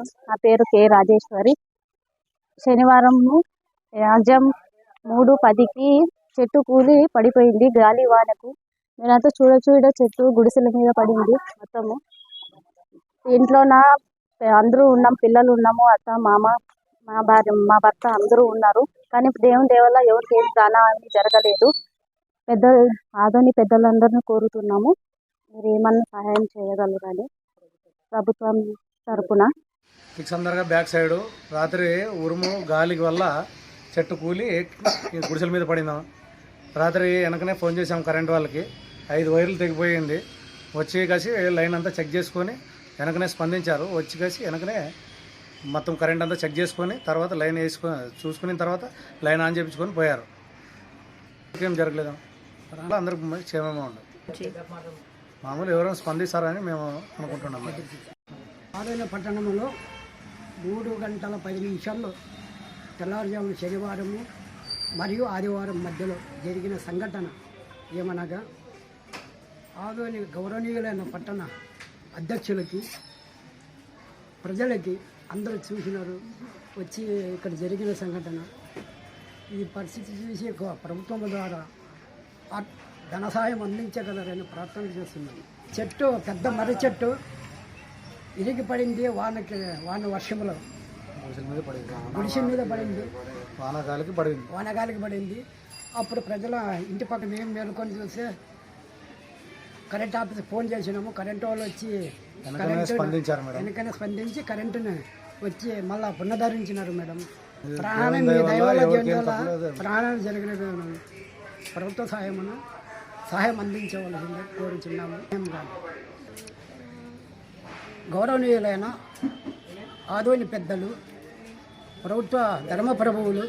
నమస్కారం నా పేరు కె రాజేశ్వరి. శనివారం యాజం మూడు పదికి చెట్టు కూలి పడిపోయింది గాలి వానకు. నేనంతా చూడ చూడ చెట్టు గుడిసెల మీద పడింది మొత్తము. ఇంట్లో నా అందరూ ఉన్నాం పిల్లలు ఉన్నాము అత్త మామ మా భార్య మా భర్త అందరూ ఉన్నారు. కానీ దేవుని దేవల్ల ఎవరికి ఏం ప్రాణం అని జరగలేదు. పెద్ద ఆదోని పెద్దలందరినీ కోరుతున్నాము. మీరు ఏమన్నా సహాయం చేయగలరని ప్రభుత్వం తరపున. సిక్స్ బ్యాక్ సైడ్ రాత్రి ఉరుము గాలికి వల్ల చెట్టు కూలి గుడిసెల మీద పడిందాం రాత్రి వెనకనే ఫోన్ చేసాం కరెంట్ వాళ్ళకి. ఐదు వైర్లు తెగిపోయింది. వచ్చి కాసి లైన్ అంతా చెక్ చేసుకొని వెనకనే స్పందించారు. వచ్చి కాసి వెనకనే మొత్తం కరెంట్ అంతా చెక్ చేసుకొని తర్వాత లైన్ వేసుకొని చూసుకున్న తర్వాత లైన్ ఆన్ చేయించుకొని పోయారు. ఏం జరగలేదు. అందరికి క్షేమంగా ఉండదు మామూలు ఎవరైనా స్పందిస్తారని మేము అనుకుంటున్నాం. ఆదోని పట్టణంలో మూడు గంటల పది నిమిషాల్లో తెల్లవారుజామున శనివారము మరియు ఆదివారం మధ్యలో జరిగిన సంఘటన ఏమనగా ఆదోని గౌరవనీయులైన పట్టణ అధ్యక్షులకి ప్రజలకి అందరూ చూసినారు వచ్చి ఇక్కడ జరిగిన సంఘటన. ఈ పరిస్థితి చూసి ఒక ప్రభుత్వం ద్వారా ధన సహాయం అందించగలరని ప్రార్థన చేస్తున్నాను. చెట్టు పెద్ద మర్రి చెట్టు ఇరిగి పడింది వానకి వాన వర్షంలో గుడిసెల మీద పడింది. గుడిసె మీద పడింది. వానాకాలకి పడింది. వానగాలికి పడింది. అప్పుడు ప్రజల ఇంటి పక్కన ఏం మేలుకొని చూస్తే కరెంట్ ఆఫీస్కి ఫోన్ చేసినాము. కరెంట్ వాళ్ళు వచ్చి స్పందించారు మేడం. వెనకనే స్పందించి కరెంటుని వచ్చి మళ్ళా పునరుద్ధరించినారు మేడం. ప్రాణం తప్పలేదు. ప్రాణాలు జరిగినవి ప్రభుత్వ సహాయమును సహాయం అందించవలసిందే కోరుచున్నాము. ఏం కాదు. గౌరవనీయులైన ఆదోని పెద్దలు ప్రభుత్వ ధర్మ ప్రభువులు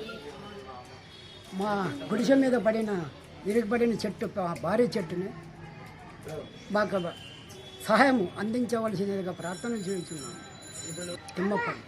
మా గుడిసె మీద పడిన విరిగిపడిన చెట్టు భారీ చెట్టుని మాకు సహాయం అందించవలసినదిగా ప్రార్థన చేయించున్నాము తిమ్మప్పని